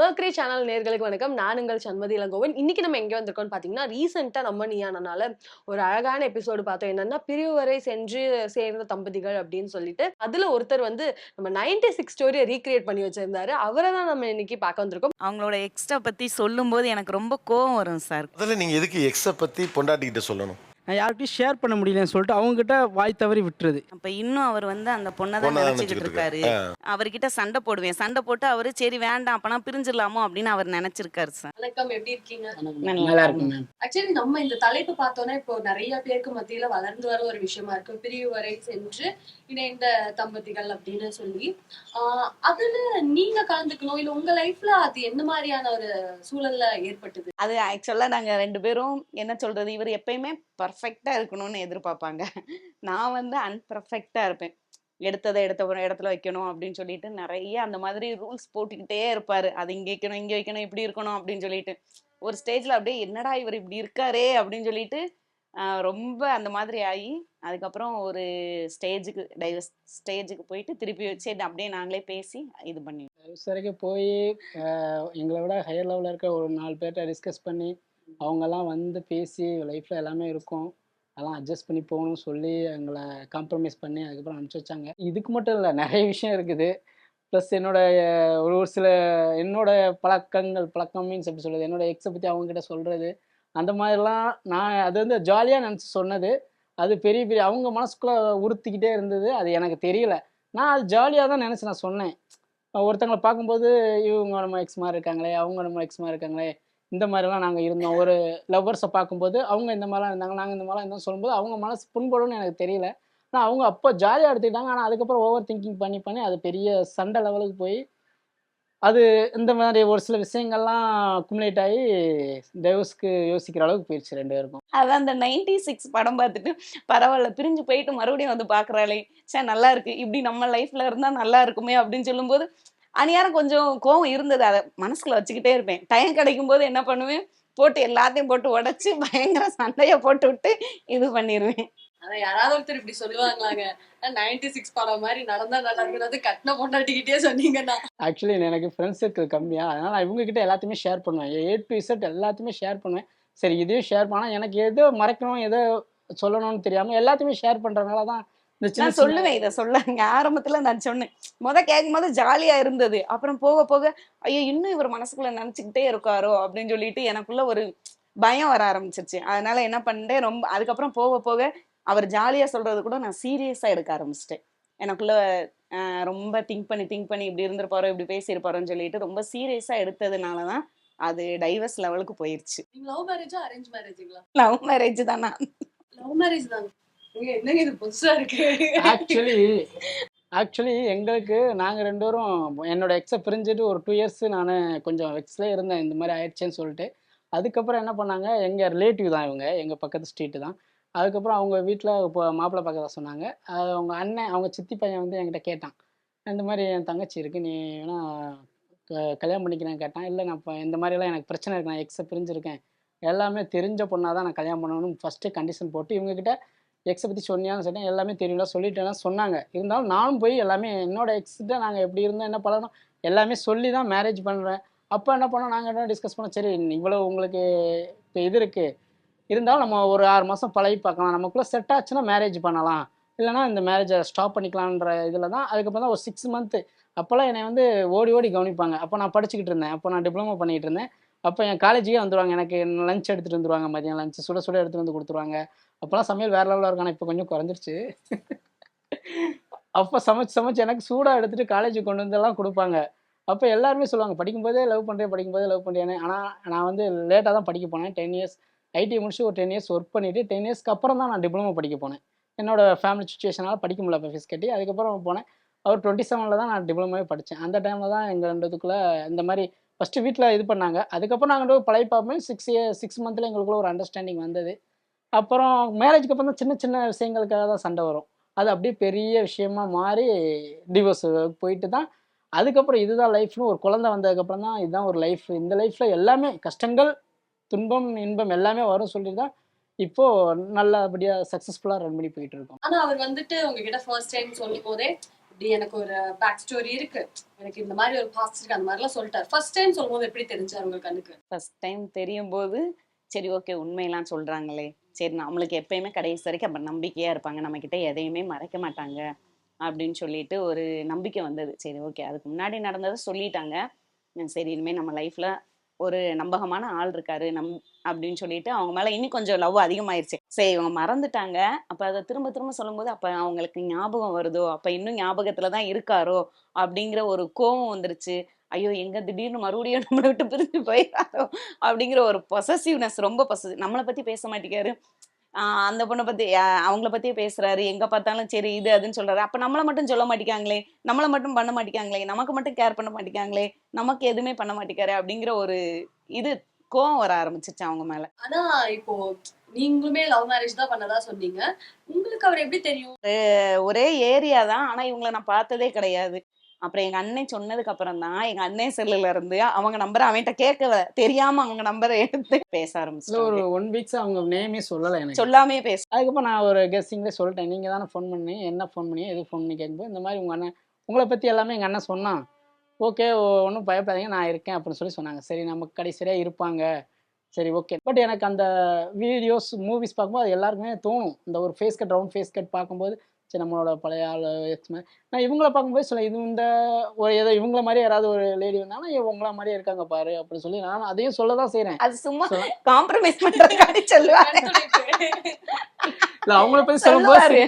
Mercury channel நேர்களுக்கு வணக்கம். நான் உங்கள் சண்மதி இளங்கோவன். இன்னைக்கு நம்ம எங்க வந்திருக்கோம்னு பாத்தீங்கன்னா ரீசெண்டா நம்ம நீயானனால ஒரு அழகான எபிசோடு பார்த்தோம். என்னன்னா பிரிவுவரை சென்று சேர்ந்த தம்பதிகள் அப்படின்னு சொல்லிட்டு அதுல ஒருத்தர் வந்து நம்ம நைன்டி சிக்ஸ் ஸ்டோரியை ரீக்ரியேட் பண்ணி வச்சிருந்தாரு. அவரை தான் நம்ம இன்னைக்கு பார்க்க வந்திருக்கோம். அவங்களோட எக்ஸ்ட்ரா பற்றி சொல்லும்போது எனக்கு ரொம்ப கோவம் வரும் சார் முதல்ல நீங்க எதுக்கு எக்ஸை பத்தி பொண்டாட்டிக்கிட்ட சொல்லணும்? நான் யார்கிட்டயும் ஷேர் பண்ண முடியலன்னு சொல்லிட்டு அவங்ககிட்ட வாய் தவறி விட்டுறது. அப்ப இன்னும் அவர் வந்து அந்த பொண்ணை தான் பொண்ணை தான் நினைச்சுக்கிட்டு நினைச்சுக்கிட்டு இருக்காரு. அவர்கிட்ட சண்டை போடுவேன். சண்டை போட்டு அவரு சரி வேண்டாம் அப்பனா பிரிஞ்சிடலாமோ? அப்படின்னு அவர் நினைச்சிருக்காரு சார். வணக்கம். எப்படி இருக்கீங்க? நல்லா இருக்கும் மேம் ஆக்சுவலி நம்ம இந்த தலைப்பு பார்த்தோன்னா இப்போ நிறைய பேருக்கு மத்தியில வளர்ந்து வர ஒரு விஷயமா இருக்கு. பிரிவு வரை சென்று இணைந்த தம்பதிகள் அப்படின்னு சொல்லி. ஆஹ் அதுல நீங்க கலந்துக்கணும். இல்ல உங்க லைஃப்ல அது என்ன மாதிரியான ஒரு சூழல்ல ஏற்பட்டது? அது ஆக்சுவலாக நாங்கள் ரெண்டு பேரும் என்ன சொல்றது? இவர் எப்பயுமே பர்ஃபெக்டாக இருக்கணும்னு எதிர்பார்ப்பாங்க. நான் வந்து அன்பர்ஃபெக்டாக இருப்பேன். எடுத்ததை எடுத்த ஒரு இடத்துல வைக்கணும் அப்படின்னு சொல்லிட்டு நிறைய அந்த மாதிரி ரூல்ஸ் போட்டுக்கிட்டே இருப்பார். அது இங்கே வைக்கணும் இங்கே வைக்கணும் இப்படி இருக்கணும் அப்படின்னு சொல்லிட்டு. ஒரு ஸ்டேஜில் அப்படியே என்னடா இவர் இப்படி இருக்காரே அப்படின்னு சொல்லிட்டு ரொம்ப அந்த மாதிரி ஆகி அதுக்கப்புறம் ஒரு ஸ்டேஜுக்கு டைவர்ஸ் ஸ்டேஜுக்கு போயிட்டு திருப்பி வச்சு அப்படியே நாங்களே பேசி இது பண்ணி வரைக்கும் போய் எங்களை விட ஹையர் லெவலில் இருக்க ஒரு நாலு பேர்கிட்ட டிஸ்கஸ் பண்ணி அவங்கெல்லாம் வந்து பேசி லைஃப்பில் எல்லாமே இருக்கும். அதெல்லாம் அட்ஜஸ்ட் பண்ணி போகணும்னு சொல்லி எங்களை காம்ப்ரமைஸ் பண்ணி அதுக்கப்புறம் அனுப்பிச்சி வச்சாங்க. இதுக்கு மட்டும் இல்லை நிறைய விஷயம் இருக்குது. ப்ளஸ் என்னோட ஒரு ஒரு சில என்னோடய பழக்கங்கள் பழக்கம் மீன்ஸ் எப்படி சொல்கிறது என்னோட எக்ஸை பற்றி அவங்ககிட்ட சொல்கிறது அந்த மாதிரிலாம் நான் அது வந்து ஜாலியாக நினச்சி சொன்னது. அது பெரிய பெரிய அவங்க மனசுக்குள்ளே உறுத்திக்கிட்டே இருந்தது. அது எனக்கு தெரியல. நான் அது ஜாலியாக தான் நினச்சி நான் சொன்னேன். ஒருத்தங்களை பார்க்கும்போது இவங்க நம்ம எக்ஸ் மாதிரி இருக்காங்களே அவங்க நம்ம எக்ஸ் மாதிரி இருக்காங்களே இந்த மாதிரிலாம் நாங்கள் இருந்தோம். ஒரு லவ்வர்ஸை பார்க்கும்போது அவங்க இந்த மாதிரிலாம் இருந்தாங்க நாங்கள் இந்த மாதிரிலாம் இருந்தோம் சொல்லும்போது அவங்க மனசு புண்படும்னு எனக்கு தெரியல. ஆனால் அவங்க அப்போ ஜாலியாக எடுத்துக்கிட்டாங்க. ஆனால் அதுக்கப்புறம் ஓவர் திங்கிங் பண்ணி பண்ணி அது பெரிய சண்டை லெவலுக்கு போய் அது இந்த மாதிரி ஒரு சில விஷயங்கள்லாம் குமுலேட் ஆகி டைவர்ஸ்க்கு யோசிக்கிற அளவுக்கு போயிடுச்சு ரெண்டு பேருக்கும். அதான் அந்த நைன்டி சிக்ஸ் படம் பார்த்துட்டு பரவாயில்ல பிரிஞ்சு போயிட்டு மறுபடியும் வந்து பார்க்குறாளே. சே நல்லா இருக்கு. இப்படி நம்ம லைஃப்ல இருந்தால் நல்லா இருக்குமே அப்படின்னு சொல்லும்போது அநியாரம் கொஞ்சம் கோவம் இருந்தது. அதை மனசுல வச்சுக்கிட்டே இருப்பேன். டைம் கிடைக்கும் போது என்ன பண்ணுவேன்? போட்டு எல்லாத்தையும் போட்டு உடைச்சு பயங்கர சண்டைய போட்டு விட்டு இது பண்ணிடுவேன் அதான் யாராவது ஒருத்தர் இப்படி சொல்லுவாங்களாங்க. நைன்டி சிக்ஸ் படம் மாதிரி நடந்தா நல்லா இருக்கிறது கட்டின பொண்டாட்டிக்கிட்டே சொன்னீங்கன்னா. ஆக்சுவலி எனக்கு ஃப்ரெண்ட்ஸ் சர்க்கிள் கம்மியா. அதனால நான் இவங்க கிட்ட எல்லாத்தையுமே ஷேர் பண்ணுவேன். ஏ டு இசட் எல்லாத்தையுமே ஷேர் பண்ணுவேன். சரி இதையும் ஷேர் பண்ணா எனக்கு எதோ மறைக்கணும் எதோ சொல்லணும்னு தெரியாம எல்லாத்தையுமே ஷேர் பண்றதுனால தான் நான் சொல்லுவேன் இதை சொல்லுங்க. ஆரம்பத்துல நான் சொன்னேன். முத கேட்கும் போது ஜாலியா இருந்தது. அப்புறம் போக போக ஐயோ இன்னும் இவர் மனசுக்குள்ள நினைச்சுக்கிட்டே இருக்காரோ? அப்படின்னு சொல்லிட்டு எனக்குள்ள ஒரு பயம் வர ஆரம்பிச்சிருச்சு. அதனால என்ன பண்ணிட்டேன் ரொம்ப அதுக்கப்புறம் போக போக அவர் ஜாலியா சொல்றது கூட நான் சீரியஸா எடுக்க ஆரம்பிச்சிட்டேன். எனக்குள்ள ரொம்ப திங்க் பண்ணி திங்க் பண்ணி இப்படி இருந்திருப்பாரோ இப்படி பேசியிருப்பாரோன்னு சொல்லிட்டு ரொம்ப சீரியஸா எடுத்ததுனாலதான் அது டைவர்ஸ் லெவலுக்கு போயிருச்சு. நீங்க லவ் மேரேஜா அரேஞ்ச் மேரேஜுங்களா? லவ் மேரேஜ் தானா லவ் மேரேஜ் ஏங்க, என்னங்க இது புதுசா இருக்கு? ஆக்சுவலி ஆக்சுவலி எங்களுக்கு நாங்கள் ரெண்டு பேரும் என்னோட எக்ஸை பிரிஞ்சுட்டு ஒரு டூ இயர்ஸ் நான் கொஞ்சம் வெக்ஸ்லேயே இருந்தேன் இந்த மாதிரி ஆயிடுச்சேன்னு சொல்லிட்டு. அதுக்கப்புறம் என்ன பண்ணாங்க எங்கள் ரிலேட்டிவ் தான் இவங்க எங்கள் பக்கத்து ஸ்ட்ரீட்டு தான். அதுக்கப்புறம் அவங்க வீட்டில் இப்போ மாப்பிள்ளை பார்க்க சொன்னாங்க. அது அவங்க அண்ணன் அவங்க சித்தி பையன் வந்து என்கிட்ட கேட்டான். இந்த மாதிரி என் தங்கச்சி இருக்குது நீ வேணா க- கல்யாணம் பண்ணிக்கிறேன்னு கேட்டான். இல்லை நான் இப்போ இந்த மாதிரிலாம் எனக்கு பிரச்சனை இருக்கு நான் எக்ஸை பிரிஞ்சிருக்கேன். எல்லாமே தெரிஞ்ச பொண்ணாக தான் நான் கல்யாணம் பண்ணணும்னு ஃபஸ்ட்டு கண்டிஷன் போட்டு இவங்கக்கிட்ட எக்ஸை பற்றி சொன்னியான்னு சொன்னேன் எல்லாமே தெரியல சொல்லிட்டேன்னா சொன்னாங்க. இருந்தாலும் நானும் போய் எல்லாமே என்னோட எக்ஸ்கிட்ட நாங்கள் எப்படி இருந்தோம் என்ன பழகணும் எல்லாமே சொல்லி தான் மேரேஜ் பண்ணுறேன் அப்போ என்ன பண்ணோம் நாங்கள் என்ன டிஸ்கஸ் பண்ணோம் சரி இவ்வளோ உங்களுக்கு இப்போ இது இருக்குது இருந்தாலும் நம்ம ஒரு ஆறு மாதம் பழகி பார்க்கலாம். நமக்குள்ளே செட் ஆச்சுன்னா மேரேஜ் பண்ணலாம். இல்லைனா இந்த மேரேஜை ஸ்டாப் பண்ணிக்கலான்ற இதில் தான் அதுக்கப்புறம் தான் ஒரு சிக்ஸ் மந்த்து அப்போல்லாம் என்னை வந்து ஓடி ஓடி கவனிப்பாங்க. அப்போ நான் படிச்சுக்கிட்டு இருந்தேன். அப்போ நான் டிப்ளமோ பண்ணிகிட்டு இருந்தேன். அப்போ என் காலேஜுக்கே வந்துருவாங்க. எனக்கு லஞ்ச் எடுத்துகிட்டு வந்துருவாங்க மதியம். லஞ்ச் சுட சுட எடுத்துகிட்டு வந்து கொடுத்துருவாங்க. அப்போல்லாம் சமையல் வேறு லெவலில் இருக்கும் ஆனால் இப்போ கொஞ்சம் குறைஞ்சிருச்சு. அப்போ சமைச்சு சமைச்சு எனக்கு சூடாக எடுத்துகிட்டு காலேஜுக்கு கொண்டு வந்தெல்லாம் கொடுப்பாங்க. அப்போ எல்லாருமே சொல்லுவாங்க படிக்கும்போதே லவ் பண்ணுறேன் படிக்கும்போதே லவ் பண்ணுறேன்னு ஆனால் நான் வந்து லேட்டாக தான் படிக்க போனேன். டென் இயர்ஸ் ஐடி முடிச்சு ஒரு டென் இயர்ஸ் ஒர்க் பண்ணிவிட்டு டென் இயர்ஸ்க்கு அப்புறம் தான் நான் டிப்ளமோ படிக்க போனேன். என்னோட ஃபேமிலி சுச்சுவேஷனால் படிக்க முடியல அப்போ ஃபீஸ் கட்டி. அதுக்கப்புறம் போனேன். அவர் டுவெண்ட்டி செவனில் தான் நான் டிப்ளமோவே படித்தேன் அந்த டைமில் தான் எங்கள் ரெண்டுத்துக்குள்ளே இந்த மாதிரி ஃபஸ்ட்டு வீட்டில் இது பண்ணாங்க. அதுக்கப்புறம் நாங்கள் ரெண்டு பழைய பார்ப்போம் சிக்ஸ் இயர் சிக்ஸ் மந்த்தில் எங்களுக்குள்ள ஒரு அண்டர்ஸ்டாண்டிங் வந்தது. அப்புறம் மேரேஜ்க்கு அப்புறம் தான் சின்ன சின்ன விஷயங்களுக்காக தான் சண்டை வரும். அது அப்படியே பெரிய விஷயமா மாறி டிவோர்ஸ் போயிட்டு தான் அதுக்கப்புறம் இதுதான் லைஃப்னு ஒரு குழந்தை வந்ததுக்கப்புறம் தான் இதுதான் ஒரு லைஃப் இந்த லைஃப்பில் எல்லாமே கஷ்டங்கள் துன்பம் இன்பம் எல்லாமே வரும் சொல்லிட்டு தான் இப்போ நல்லபடியாக சக்ஸஸ்ஃபுல்லாக ரன் பண்ணி போயிட்டு இருக்கோம். ஆனா அவர் வந்துட்டு உங்ககிட்ட ஃபர்ஸ்ட் டைம் சொல்லும் போதே இப்படி எனக்கு ஒரு பேக் ஸ்டோரி இருக்கு. எனக்கு இந்த மாதிரி ஒரு பாஸ்ட் இருக்கு. அந்த மாதிரிலாம் சொல்லிட்டார். ஃபர்ஸ்ட் டைம் சொல்லும்போது எப்படி தெரிஞ்சார் உங்க கண்ணுக்கு? ஃபர்ஸ்ட் டைம் தெரியும் போது சரி ஓகே உண்மையெல்லாம் சொல்றாங்களே. சரி நம்மளுக்கு எப்பயுமே கடைசி வரைக்கும் அப்ப நம்பிக்கையா இருப்பாங்க. நம்ம கிட்ட எதையுமே மறைக்க மாட்டாங்க அப்படின்னு சொல்லிட்டு ஒரு நம்பிக்கை வந்தது. சரி ஓகே அதுக்கு முன்னாடி நடந்ததை சொல்லிட்டாங்க. சரி இனிமேல் நம்ம லைஃப்ல ஒரு நம்பகமான ஆள் இருக்காரு நம் அப்படின்னு சொல்லிட்டு அவங்க மேல இன்னும் கொஞ்சம் லவ் அதிகமாயிருச்சு. சரி இவங்க மறந்துட்டாங்க. அப்ப அதை திரும்ப திரும்ப சொல்லும்போது அப்ப அவங்களுக்கு ஞாபகம் வருதோ? அப்ப இன்னும் ஞாபகத்துல தான் இருக்காரோ? அப்படிங்கிற ஒரு கோபம் வந்துருச்சு. ஐயோ எங்க திடீர்னு மறுபடியும் நம்மளை விட்டு பிரிஞ்சு போயிடாரோ அப்படிங்கிற ஒரு பொசசிவ்னஸ் ரொம்ப பொசசிவ் நம்மளை பத்தி பேச மாட்டேங்காரு அந்த பொண்ணை பத்தி அவங்கள பத்தியே பேசுறாரு. எங்க பார்த்தாலும் சரி இது அதுன்னு சொல்றாரு. அப்ப நம்மளை மட்டும் சொல்ல மாட்டேங்காங்களே நம்மளை மட்டும் பண்ண மாட்டேங்காங்களே நமக்கு மட்டும் கேர் பண்ண மாட்டேங்காங்களே நமக்கு எதுவுமே பண்ண மாட்டேங்காரு அப்படிங்கிற ஒரு இது கோவம் வர ஆரம்பிச்சிச்சு அவங்க மேல. ஆனா இப்போ நீங்களுமே லவ் மேரேஜ் தான் பண்ணதா சொன்னீங்க. உங்களுக்கு அவர் எப்படி தெரியும்? ஒரே ஏரியா தான். ஆனா இவங்களை நான் பார்த்ததே கிடையாது. அப்புறம் எங்க அண்ணன் சொன்னதுக்கு அப்புறம் தான் எங்க அண்ணன் செல்லுல இருந்து அவங்க நம்பரை அவன்கிட்ட கேட்கல தெரியாம அவங்க நம்பரை எடுத்து பேச இல்லை ஒரு ஆரம்பிச்சு ஒன் வீக்ஸ் அவங்க நேமே சொல்லலை எனக்கு. சொல்லாமே பேச அதுக்கப்புறம் நான் ஒரு கெஸ்டிங்லேயே சொல்லிட்டேன் நீங்கள் தானே ஃபோன் பண்ணி என்ன ஃபோன் பண்ணி எது ஃபோன் பண்ணி கேட்கும்போது இந்த மாதிரி உங்கள் அண்ணன் உங்களை பற்றி எல்லாமே எங்கள் அண்ணன் சொன்னான். ஓகே ஒன்றும் பயப்படாதீங்க நான் இருக்கேன் அப்படின்னு சொல்லி சொன்னாங்க. சரி நமக்கு கடைசியாக இருப்பாங்க. சரி ஓகே பட் எனக்கு அந்த வீடியோஸ் மூவிஸ் பார்க்கும்போது அது எல்லாருக்குமே தோணும். இந்த ஒரு face cut round face cut பார்க்கும்போது சரி நம்மளோட பழைய ஆள் நான் இவங்கள பார்க்கும்போது சொல்ல இது இந்த ஒரு ஏதோ இவங்கள மாதிரி யாராவது ஒரு லேடி வந்தாலும் இவங்கள மாதிரியே இருக்காங்க பாரு அப்படின்னு சொல்லி நான் அதையும் சொல்ல தான் செய்கிறேன் அது சும்மா காம்ப்ரமைஸ் பண்றதுக்காண்டி சொல்லுவாரு இல்லை அவங்கள பற்றி சொல்லும்போது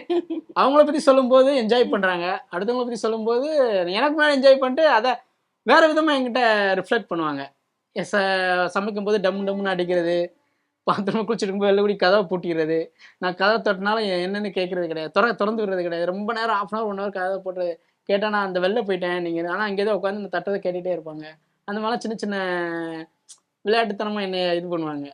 அவங்கள பத்தி சொல்லும்போது என்ஜாய் பண்றாங்க. அடுத்தவங்கள பத்தி சொல்லும்போது எனக்கு மேலே என்ஜாய் பண்ணிட்டு அதை வேற விதமா என்கிட்ட ரிஃப்ளெக்ட் பண்ணுவாங்க. சமைக்கும் போது டம் டம்னு அடிக்கிறது பாத்திரமா குளிச்சிருக்கும் போது கூடி கதவை பூட்டிக்கிறது நான் கதவை தொட்டினாலும் என்னென்னு கேட்கறது கிடையாது. திற திறந்து விடுறது கிடையாது. ரொம்ப நேரம் half an hour one hour கதவை போட்டுறது கேட்டால் நான் அந்த வெளில போயிட்டேன். நீங்கள் ஆனால் அங்கே தான் உட்காந்து இந்த தட்டத்தை கேட்டுகிட்டே இருப்பாங்க. அந்த மாதிரிலாம் சின்ன சின்ன விளையாட்டுத்தனமாக என்னை இது பண்ணுவாங்க.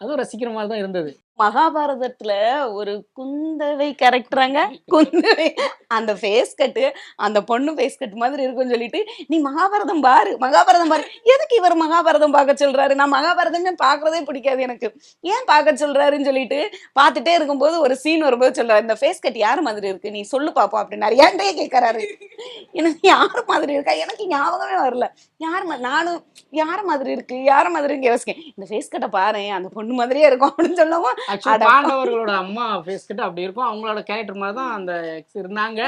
அதுவும் ரசிக்கிற மாதிரி தான் இருந்தது. மகாபாரதத்துல ஒரு குந்தவை கேரக்டராங்க. குந்தவை. அந்த ஃபேஸ் கட்டு அந்த பொண்ணு ஃபேஸ் கட் மாதிரி இருக்கும்னு சொல்லிட்டு நீ மகாபாரதம் பாரு மகாபாரதம் பாரு. எதுக்கு இவர் மகாபாரதம் பார்க்க சொல்றாரு? நான் மகாபாரதமே பார்க்கறதே பிடிக்காது எனக்கு. ஏன் பார்க்க சொல்றாருன்னு சொல்லிட்டு பார்த்துட்டே இருக்கும்போது ஒரு சீன் வரும்போது சொல்றாரு இந்த ஃபேஸ் கட் யார் மாதிரி இருக்கு? நீ சொல்லு பாப்போம் அப்படின்னாரு ஏன்டே கேட்கறாரு. எனக்கு யார் மாதிரி இருக்கா? எனக்கு ஞாபகமே வரல. யார் நானும் யார் மாதிரி இருக்கு? யார் மாதிரி இருக்கு யோசிக்கேன் இந்த ஃபேஸ் கட்டை பாரு அந்த பொண்ணு மாதிரியே இருக்கும் அப்படின்னு சொல்லவும் ஆக்சுவலி பாண்டவர்களோட அம்மா ஃபேஸ் கிட்ட அப்படி இருக்கும். அவங்களோட கேரக்டர் மாதிரி தான் அந்த ex இருந்தாங்க.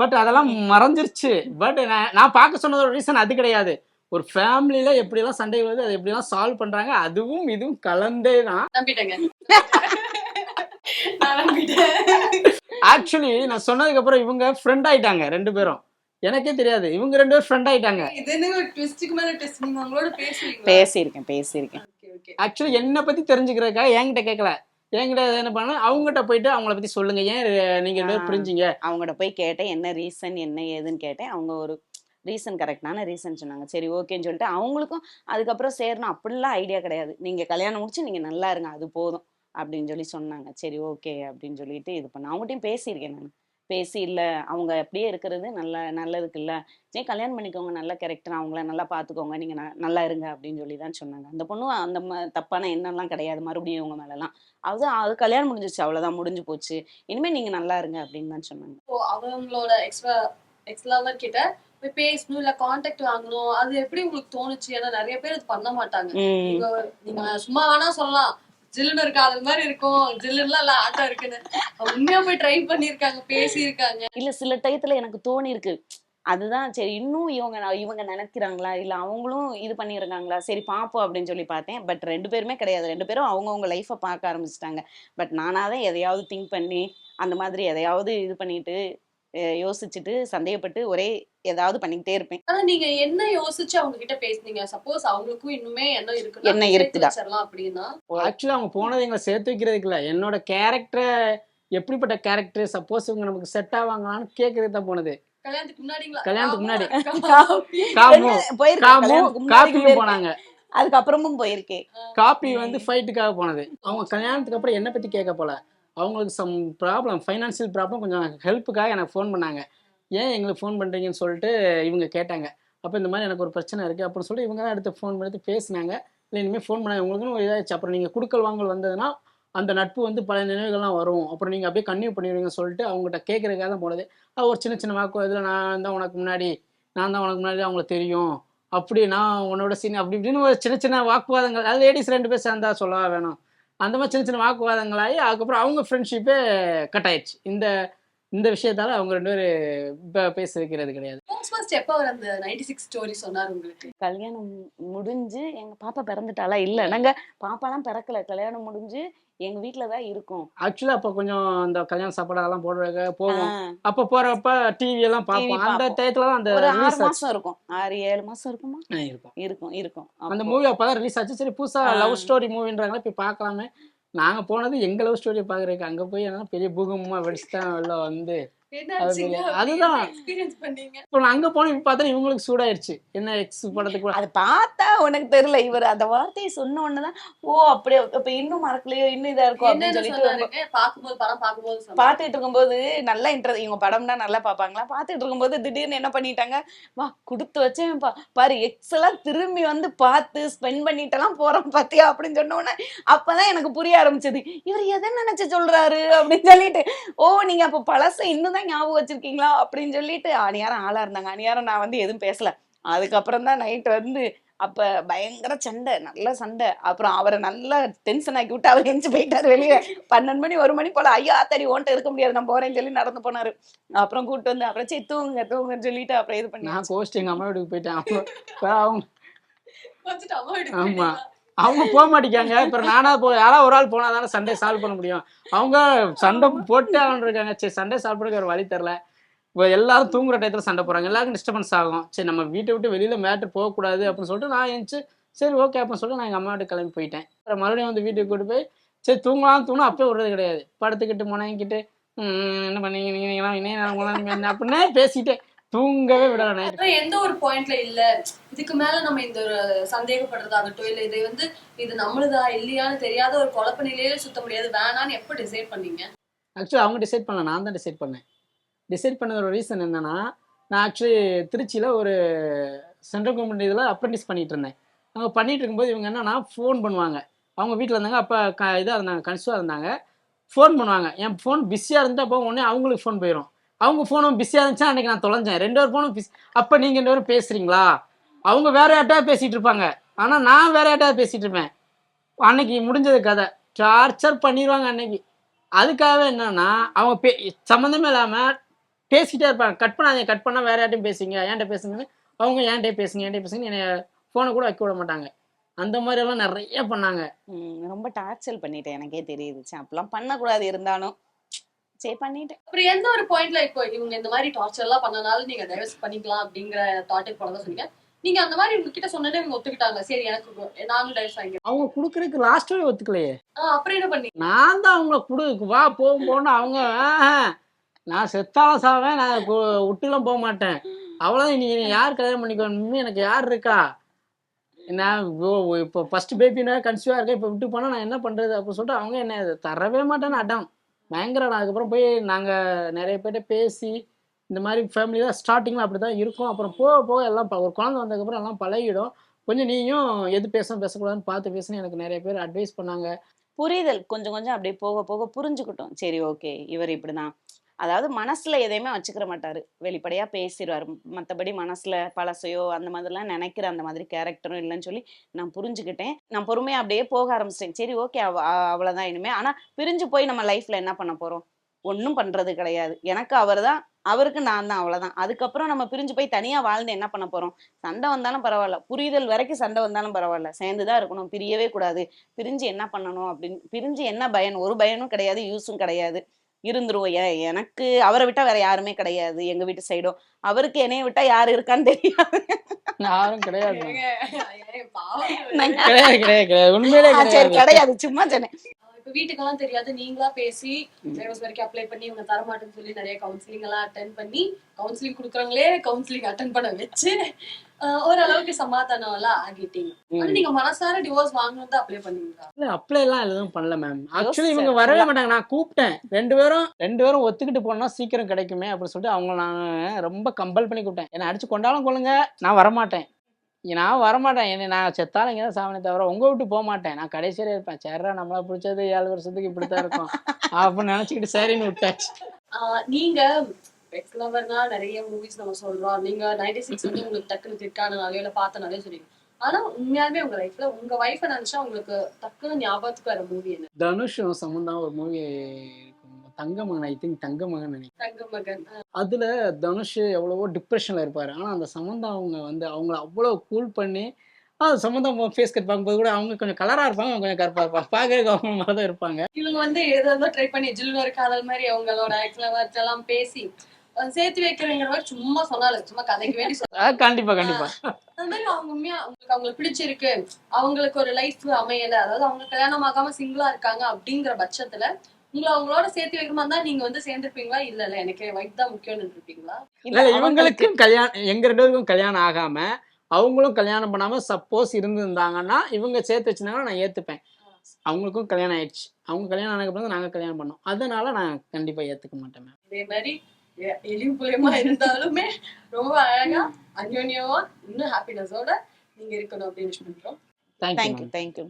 பட் அதெல்லாம் மறைஞ்சிருச்சு பட் நான் பார்க்க சொன்னதோட ரீசன் அது கிடையாது. ஒரு ஃபேமிலியில எப்படியெல்லாம் சண்டை வருது அதை எப்படியெல்லாம் சால்வ் பண்றாங்க அதுவும் இதுவும் கலந்தே தான். நான் ஆக்சுவலி நான் சொன்னதுக்கு அப்புறம் இவங்க ஃப்ரெண்ட் ஆயிட்டாங்க ரெண்டு பேரும். எனக்கே தெரியாது. இவங்க ரெண்டு பேரும் ஃப்ரெண்ட் ஆயிட்டாங்க. பேசியிருக்கேன் பேசியிருக்கேன். ஆக்சுவலி என்னை பத்தி தெரிஞ்சுக்கிறதுக்காக என்கிட்ட கேட்கல என்கிட்ட என்ன பண்ண அவங்ககிட்ட போயிட்டு அவங்கள பத்தி சொல்லுங்க. ஏன் நீங்க. பிரிஞ்சீங்க? அவங்கள்ட்ட போய் கேட்டேன் என்ன ரீசன் என்ன ஏதுன்னு கேட்டேன். அவங்க ஒரு ரீசன் கரெக்டான ரீசன் சொன்னாங்க. சரி ஓகேன்னு சொல்லிட்டு அவங்களுக்கும் அதுக்கப்புறம் சேரணும். அப்படிலாம் ஐடியா கிடையாது. நீங்க கல்யாணம் முடிச்சு நீங்க நல்லா இருங்க அது போதும் அப்படின்னு சொல்லி சொன்னாங்க. சரி ஓகே அப்படின்னு சொல்லிட்டு இது பண்ண அவங்ககிட்டயும் பேசியிருக்கேன் நான். பேசி இல்ல அவங்க அப்படியே இருக்கிறது நல்ல நல்லதுக்கு இல்ல சரி கல்யாணம் பண்ணிக்கோங்க நல்ல கேரக்டர் அவங்கள நல்லா பாத்துக்கோங்க. நீங்க ந- நல்லா இருங்க அப்படின்னு சொல்லி தான் சொன்னாங்க. அந்த பொண்ணும் அந்த தப்பான எண்ணம்லாம் கிடையாது. மறுபடியும் இவங்க மேலலாம். அது அது கல்யாணம் முடிஞ்சிச்சு அவ்வளவுதான் முடிஞ்சு போச்சு. இனிமே நீங்க நல்லா இருங்க அப்படின்னு தான் சொன்னாங்க. அவங்களோட எக்ஸ்ட்ரா எக்ஸ் லவர் கிட்ட போய் பேசணும் இல்ல காண்டாக்ட் வாங்கணும். அது எப்படி உங்களுக்கு தோணுச்சு? ஏன்னா நிறைய பேர் இது பண்ண மாட்டாங்க. நீங்க சும்மா வேணா சொல்லலாம். ஜில்லுன்னு இருக்கும் அது மாதிரி இருக்கும். ஜில்லுலாம் எல்லாம் ஆட்டம் இருக்குன்னு. உண்மையா போய் ட்ரை பண்ணிருக்காங்க பேசியிருக்காங்க. இல்ல சில டயத்துல எனக்கு தோணி இருக்கு அதுதான் சரி இன்னும் இவங்க இவங்க நினைக்கிறாங்களா? இல்ல அவங்களும் இது பண்ணியிருக்காங்களா? சரி பாப்போம் அப்படின்னு சொல்லி பார்த்தேன். பட் ரெண்டு பேருமே கிடையாது. ரெண்டு பேரும் அவங்கவுங்க லைஃப்பை பார்க்க ஆரம்பிச்சிட்டாங்க. பட் நானாதான் எதையாவது திங்க் பண்ணி அந்த மாதிரி எதையாவது இது பண்ணிட்டு யோசிச்சுட்டு சந்தேகப்பட்டு ஒரே ஏதாவது பண்ணிக்கிட்டே இருப்பேன். ஆனா நீங்க என்ன யோசிச்சு அவங்க கிட்ட பேசுனீங்க? சப்போஸ் அவங்களுக்கும் இன்னுமே என்ன இருக்குன்னா என்ன இருக்குதா? அப்படின்னா? ஆக்சுவலி அவங்க போனது எங்களை சேர்த்து வைக்கிறதுக்கு இல்லை. என்னோட கேரக்டரை எப்படிப்பட்ட கேரக்டர் சப்போஸ் இவங்க நமக்கு செட் ஆவாங்களான்னு கேட்கறதுக்கு தான் போனது. கல்யாணத்துக்கு முன்னாடிங்களா? கல்யாணத்துக்கு முன்னாடி. கல்யாணத்துக்கு முன்னாடி. போனாங்க. அதுக்கப்புறமும் போயிருக்கேன் காப்பி வந்து ஃபைட்டுக்காக போனது. அவங்க கல்யாணத்துக்கு அப்புறம் என்ன பத்தி கேட்க போல. அவங்களுக்கு சம் ப்ராப்ளம் ஃபைனான்சியல் ப்ராப்ளம் கொஞ்சம் ஹெல்ப்புக்காக எனக்கு ஃபோன் பண்ணாங்க. ஏன் எங்களுக்கு ஃபோன் பண்ணுறீங்கன்னு சொல்லிட்டு இவங்க கேட்டாங்க. அப்போ இந்த மாதிரி எனக்கு ஒரு பிரச்சனை இருக்குது அப்படின்னு சொல்லிட்டு இவங்க தான் அடுத்து ஃபோன் பண்ணி பேசினாங்க. இல்லை இனிமேல் ஃபோன் பண்ணாங்க உங்களுக்குன்னு ஒரு அப்புறம் நீங்கள் குடுக்கல் வாங்கல் வந்ததுன்னா அந்த நட்பு வந்து பல நினைவுகள்லாம் வரும். அப்புறம் நீங்கள் அப்படியே கன்டினியூ பண்ணிடுவீங்கன்னு சொல்லிட்டு அவங்ககிட்ட கேட்குறதுக்காக தான் போனது. ஒரு சின்ன சின்ன வாக்கு இதில் நான் தான் உனக்கு முன்னாடி. நான் தான் உனக்கு முன்னாடி அவங்களுக்கு தெரியும். அப்படி நான் உன்னோட சீன் அப்படி இப்படின்னு ஒரு சின்ன சின்ன வாக்குவாதங்கள். அது லேடிஸ் ரெண்டு பேர் சேர்ந்தா சொல்லவா வேணும்? அந்த மாதிரி சின்ன சின்ன வாக்குவாதங்களாகி அதுக்கப்புறம் அவங்க ஃப்ரெண்ட்ஷிப்பே கட் ஆயிடுச்சு. இந்த இந்த விஷயத்தால அவங்க ரெண்டு பேரும் இப்போ பேச வைக்கிறது கிடையாது. ஃபர்ஸ்ட் ஃபர்ஸ்ட் எப்போ அவர் அந்த நைன்டி சிக்ஸ் ஸ்டோரி சொன்னார் உங்களுக்கு? கல்யாணம் முடிஞ்சு எங்க பாப்பா பிறந்துட்டாளா? இல்ல நாங்க பாப்பாலாம் பிறக்கல. கல்யாணம் முடிஞ்சு எங்க வீட்டுல தான் இருக்கோம். ஆக்சுவலாக அப்போ கொஞ்சம் அந்த கல்யாண சாப்பாடு அதெல்லாம் போடுறாங்க போவோம் அப்போ போறப்ப டிவி எல்லாம் பார்ப்போம். TV அந்த. டயத்துல தான் அந்த ஆறு மாசம் இருக்கும். ஆறு ஏழு மாசம் இருக்குமா? இருக்கும். இருக்கும் இருக்கும். அந்த அப்போ- மூவி அப்பதான் ரிலீஸ் ஆச்சு. சரி புதுசா. லவ் ஸ்டோரி மூவின்றாங்களா போய் பார்க்கலாமே. நாங்கள் போனது எங்கள் லவ் ஸ்டோரியை பார்க்குறதுக்கு அங்கே போய் என்ன பெரிய பூகமா வெடிச்சு தான் வெளில வந்து அதுதான். எக்ஸ்பீரியன்ஸ் பண்ணீங்க. இப்போ நான் அங்க போன பார்த்தா இவங்களுக்கு சூடாயிருச்சு என்ன எக்ஸ் படத்துக்கு அது பார்த்தா உனக்கு தெரியல. இவர் அந்த வார்த்தையை சொன்ன உடனேதான் ஓ அப்படியே? அப்ப இன்னும் மறக்கலையோ? இன்னும் இதா இருக்கும் அப்படின்னு சொல்லிட்டு பாக்கும்போது படம் இருக்கும்போது நல்லா இன்ட்ரெஸ்ட் இவங்க படம்னா நல்லா பாப்பாங்களா பாத்துட்டு இருக்கும்போது திடீர்னு என்ன பண்ணிட்டாங்க? வா கொடுத்து வச்சேன் பாரு எக்ஸ் எல்லாம் திரும்பி வந்து பார்த்து ஸ்பெண்ட் பண்ணிட்டெல்லாம் போறோம் பாத்தியா? அப்படின்னு சொன்ன உடனே அப்பதான் எனக்கு புரிய ஆரம்பிச்சது. இவர் எதை நினைச்சு சொல்றாரு? அப்படின்னு சொல்லிட்டு ஓ நீங்க அப்ப பழச இன்னும் தான் ஞாபகம் வச்சிருக்கீங்களா? அப்படின்னு சொல்லிட்டு அணியாரம் ஆளா இருந்தாங்க. அணியாரம் நான் வந்து எதுவும் பேசல. அதுக்கப்புறம் தான் நைட் வந்து அப்ப பயங்கர சண்டை நல்ல சண்டை. அப்புறம் அவரை நல்லா டென்ஷன் ஆக்கி விட்டு அவர் எஞ்சி போயிட்டாரு வெளியே பன்னெண்டு மணி ஒரு மணி போல ஐயா தடி ஓன்ட்ட இருக்க முடியாது நான் போறேன்னு சொல்லி நடந்து போனாரு. அப்புறம் கூட்டு வந்து அப்புறம் சரி தூங்குங்க தூங்குன்னு சொல்லிட்டு அப்புறம் இது பண்ணி நான் கோஸ்ட் எங்க அம்மா வீட்டுக்கு போயிட்டேன். அவங்க ஆமா. அவங்க போக மாட்டேங்காங்க அப்புறம் நானா போ யாராவது ஒரு ஆள் போனா தானே சண்டே சால்வ் பண்ண முடியும். அவங்க சண்டை போட்டு அவன் இருக்காங்க சரி சண்டே சால்வ் பண்ண ஒரு வழி தெரில இப்போ எல்லாரும் தூங்குற டயத்தில் சண்டை போகிறாங்க எல்லாருக்கும் டிஸ்டர்பன்ஸ் ஆகும். சரி நம்ம வீட்டை விட்டு வெளியில் மேட்ரு போகக்கூடாது அப்படின்னு சொல்லிட்டு நான் எழுந்துச்சு சரி ஓகே அப்படின்னு சொல்லிட்டு நான் எங்கள் அம்மா கிளம்பி போயிட்டேன். அப்புறம் மறுபடியும் வந்து வீட்டுக்கு கூட்டு போய் சரி தூங்கலாம் தூணும் அப்பயே விடுறது கிடையாது. படுத்துக்கிட்டு முனைங்கிட்டு என்ன பண்ணீங்க? நீங்கள் நீங்களாம் என்ன? அப்படின்னே பேசிட்டே தூங்கவே விடல நைட்டு அப்புறம் எந்த ஒரு பாயிண்ட்ல இல்ல. இதுக்கு மேல நம்ம இந்த ஒரு சந்தேகப்படுறதாகட்டும் இல்ல இதை வந்து இது நம்மளுதா இல்லையான்னு தெரியாத ஒரு குழப்ப நிலையில சுத்த முடியாது. வேணான்னு எப்ப டிசைட் பண்ணீங்க? ஆக்சுவலி அவங்க டிசைட் பண்ணல. நான் தான் டிசைட் பண்ணேன். டிசைட் பண்ணதோட ரீசன் என்னன்னா நான் ஆக்சுவலி திருச்சியில் ஒரு சென்ட்ரல் கவர்மெண்ட் இதில் அப்ரெண்டிஸ் பண்ணிட்டு இருந்தேன். அவங்க பண்ணிட்டு இருக்கும்போது இவங்க என்னன்னா ஃபோன் பண்ணுவாங்க. அவங்க வீட்டில் இருந்தாங்க அப்போ க இதாக இருந்தாங்க கன்சியூவாக இருந்தாங்க. ஃபோன் பண்ணுவாங்க. என் ஃபோன் பிஸியாக இருந்தால் அப்போ உடனே அவங்களுக்கு ஃபோன் போயிடும் அவங்க ஃபோனும் பிஸியாக இருந்துச்சா அன்றைக்கி நான் தொலைஞ்சேன். ரெண்டு பேர் ஃபோனும் பிஸ் அப்போ நீங்கள் ரெண்டு பேரும் பேசுகிறீங்களா அவங்க வேற யார்ட்டாவது பேசிகிட்டு இருப்பாங்க. ஆனால் நான் வேற யார்ட்டாவது பேசிகிட்டு இருப்பேன். அன்னைக்கு முடிஞ்சது கதை. டார்ச்சர் பண்ணிடுவாங்க அன்னைக்கு. அதுக்காக என்னன்னா அவங்க பே சம்மந்தமே இல்லாமல் பேசிக்கிட்டே இருப்பாங்க. கட் பண்ணாதீங்க. கட் பண்ணால் வேற யார்ட்டையும் பேசுங்க. ஏன்ட்ட பேசுங்க அவங்க ஏன்ட்டே பேசுங்க ஏன்ட்டே பேசுங்க என்னை ஃபோனை கூட வைக்க விட மாட்டாங்க. அந்த மாதிரி எல்லாம் நிறைய பண்ணாங்க. ரொம்ப டார்ச்சர் பண்ணிட்டேன். எனக்கே தெரியுது. அப்பெல்லாம் பண்ணக்கூடாது இருந்தாலும். சரி பண்ணிட்டேன். அப்புறம் எந்த ஒரு பாயிண்ட்ல இப்போ இவங்க இந்த மாதிரி டார்ச்சர் எல்லாம் பண்ணனால நீங்க டைவர்ஸ் பண்ணிக்கலாம் அப்படிங்கிற தாட்டுக்கு போனதா சொன்னீங்க. நீங்க அந்த மாதிரி உங்க கிட்ட சொன்னதே இவங்க ஒத்துக்கிட்டாங்க. சரி எனக்கு நானும் டைவர்ஸ் வாங்கிக்கிறேன் அவங்க கொடுக்குறதுக்கு லாஸ்ட் ஒத்துக்கலையே. ஆஹ் அப்புறம் என்ன பண்ணீங்க? நான் தான் அவங்கள கொடு வா போகும் போன்னு அவங்க நான் செத்தாலும் சாவேன் நான் விட்டுலாம் போக மாட்டேன். அவ்வளோதான் நீ என்னை யார் கல்யாணம் பண்ணிக்கணும் எனக்கு யார் இருக்கா? நான் இப்போ- இப்போ ஃபர்ஸ்ட் பேபினா கன்சியூவாக இருக்கேன் இப்போ விட்டு போனால் நான் என்ன பண்ணுறது அப்படின்னு சொல்லிட்டு அவங்க என்ன தரவே மாட்டேன்னு அடம். பயங்கரடா அதுக்கப்புறம் போய் நாங்கள் நிறைய பேர்கிட்ட பேசி இந்த மாதிரி ஃபேமிலி தான் ஸ்டார்டிங்கில் அப்படி தான் இருக்கும். அப்புறம் போக போக எல்லாம் ப- ஒரு குழந்தை வந்ததுக்கப்புறம் எல்லாம் பழகிடும். கொஞ்சம் நீயும் எது பேசணும் பேசக்கூடாதுன்னு பார்த்து பேசணும் எனக்கு நிறைய பேர் அட்வைஸ் பண்ணாங்க. புரிதல் கொஞ்சம் கொஞ்சம் அப்படியே போக போக புரிஞ்சுக்கிட்டோம். சரி ஓகே இவர் இப்படிதான். அதாவது மனசுல எதையுமே வச்சுக்கிற மாட்டாரு. வெளிப்படையா பேசிடுவாரு மற்றபடி மனசுல பழசையோ அந்த மாதிரிலாம் நினைக்கிற அந்த மாதிரி கேரக்டரும் இல்லைன்னு சொல்லி நான் புரிஞ்சுக்கிட்டேன். நான் பொறுமையா அப்படியே போக ஆரம்பிச்சிட்டேன். சரி ஓகே அவ அவ்வளோதான் அவ்வளவுதான் இனிமே. ஆனா பிரிஞ்சு போய் நம்ம லைஃப்ல என்ன பண்ண போறோம்? ஒன்றும் பண்றது கிடையாது. எனக்கு அவர் தான் அவருக்கு நான் தான் அவ்வளவுதான். அதுக்கப்புறம் நம்ம பிரிஞ்சு போய் தனியா வாழ்ந்து என்ன பண்ண போறோம்? சண்டை வந்தாலும் பரவாயில்ல. புரிதல் வரைக்கும் சண்டை வந்தாலும் பரவாயில்ல. சேர்ந்துதான் இருக்கணும். பிரியவே கூடாது. பிரிஞ்சு என்ன பண்ணணும் அப்படின்னு பிரிஞ்சு என்ன பயன்? ஒரு பயனும் கிடையாது யூஸும் கிடையாது. இருந்துருவோம் எனக்கு அவரை விட்டா வேற யாருமே கிடையாது. எங்க வீட்டு சைடும் அவருக்கு என்னைய விட்டா யாரு இருக்கான்னு தெரியாது. யாரும் கிடையாது. கிடையாது கிடையாது உண்மையிலே கிடையாது. சும்மா சொன்னேன். இப்ப வீட்டுக்கெல்லாம் தெரியாது. நீங்களா பேசி டைவர்ஸ் வரைக்கும் அப்ளை பண்ணி இவங்க தரமாட்டேன்னு சொல்லி நிறைய கவுன்சிலிங் எல்லாம் அட்டன் பண்ணி கவுன்சிலிங் குடுக்குறவங்களே கவுன்சிலிங் அட்டன் பண்ண வச்சு ஆஹ் ஓரளவுக்கு சமாதானம் எல்லாம் ஆகிட்டீங்க ஆனா நீங்க மனசார டிவோர்ஸ் வாங்கணும் தான் அப்ளை பண்ணீங்களா? இல்ல அப்ளை எல்லாம் எதுவும் பண்ணல மேம் ஆக்சுவலி. இவங்க வரவே மாட்டாங்க. நான் கூப்பிட்டேன். ரெண்டு பேரும் ரெண்டு பேரும் ஒத்துக்கிட்டு போனா சீக்கிரம் கிடைக்குமே அப்படின்னு சொல்லிட்டு அவங்க நான் ரொம்ப கம்பல் பண்ணி கூப்பிட்டேன். என்ன அடிச்சு கொண்டாலும் கொள்ளுங்க. நான் வரமாட்டேன். நான் வரமாட்டேன். என்ன நான் செத்தாலும் இங்கே தான் சாவனே தவிர உங்க விட்டு போக மாட்டேன். நான் கடைசியில இருப்பேன். சரிடா நம்மளா பிடிச்சது ஏழு வருஷத்துக்கு இப்படித்தான் இருக்கும். அப்படின்னு நினைச்சுக்கிட்டு சரின்னு விட்டாச்சு. ஆஹ் நீங்க எக்ஸ் லவர்னா நிறைய மூவிஸ் நம்ம சொல்றோம். நீங்க நைன்டி சிக்ஸ் வந்து உங்களுக்கு டக்குனு திட்டானனாலயோ இல்ல பார்த்தனாலயோ சொல்றீங்க ஆனா உண்மையாலுமே உங்க லைஃப்ல உங்க வைஃபை நினைச்சா உங்களுக்கு டக்குனு ஞாபகத்துக்கு வர மூவி என்ன? தனுஷும் சம்பந்தம் ஒரு மூவி தங்க மகன் ஐ திங்க் தங்க மகன் நினைக்கிறேன். தங்க மகன் அதுல தனுஷ் எவ்வளவோ டிப்ரெஷன்ல இருப்பாரு. ஆனா அந்த சம்மந்தா அவங்க வந்து அவங்கள அவ்வளவு கூல் பண்ணி அது சம்மந்தம் ஃபேஸ் கட் பார்க்கும்போது கூட அவங்க கொஞ்சம் கலரா இருப்பாங்க அவங்க கொஞ்சம் கருப்பா இருப்பாங்க. பார்க்கறதுக்கு அவங்க மாதிரி தான் இருப்பாங்க. இவங்க வந்து ஏதோ ட்ரை பண்ணி ஜில்னு ஒரு காதல் மாதிரி அவங்களோட எக்ஸ் லவர்ஸ் எல்லாம் பேசி சேர்த்து வைக்கிறங்கிற மாதிரி சும்மா சொன்னால சும்மா கதைக்கு வேண்டி சொன்னாங்க கண்டிப்பா கண்டிப்பா. அந்த மாதிரி அவங்க உண்மையா அவங்களுக்கு அவங்களுக்கு பிடிச்சிருக்கு. அவங்களுக்கு ஒரு லைஃப் அமையல. அதாவது அவங்க கல்யாணம் ஆகாம சிங்கிளா இருக்காங்க அப்படிங்கிற பட்சத்துல உங்களை அவங்களோட சேர்த்து வைக்கிற மாதிரி தான் நீங்க வந்து சேர்ந்திருப்பீங்களா? இல்ல இல்ல எனக்கு வைஃப் தான் முக்கியம்னு இருப்பீங்களா இல்ல இவங்களுக்கும் கல்யாணம் எங்க ரெண்டு பேருக்கும் கல்யாணம் ஆகாம அவங்களும் கல்யாணம் பண்ணாம சப்போஸ் இருந்திருந்தாங்கன்னா இவங்க சேர்த்து வச்சிருந்தாங்கன்னா நான் ஏத்துப்பேன். அவங்களுக்கும் கல்யாணம் ஆயிடுச்சு. அவங்க கல்யாணம் ஆனதுக்கப்புறம் நாங்க கல்யாணம் பண்ணோம். அதனால நான் கண்டிப்பா ஏத்துக்க மாட்டேன் ma'am. இதே மாதிரி எ- எளியும் புலியமா இருந்தாலுமே ரொம்ப அழகா அந்யோன்யமா இன்னும் ஹாப்பினஸோட நீங்க இருக்கணும் அப்படின்னு you தேங்க்யூ. தேங்க்யூ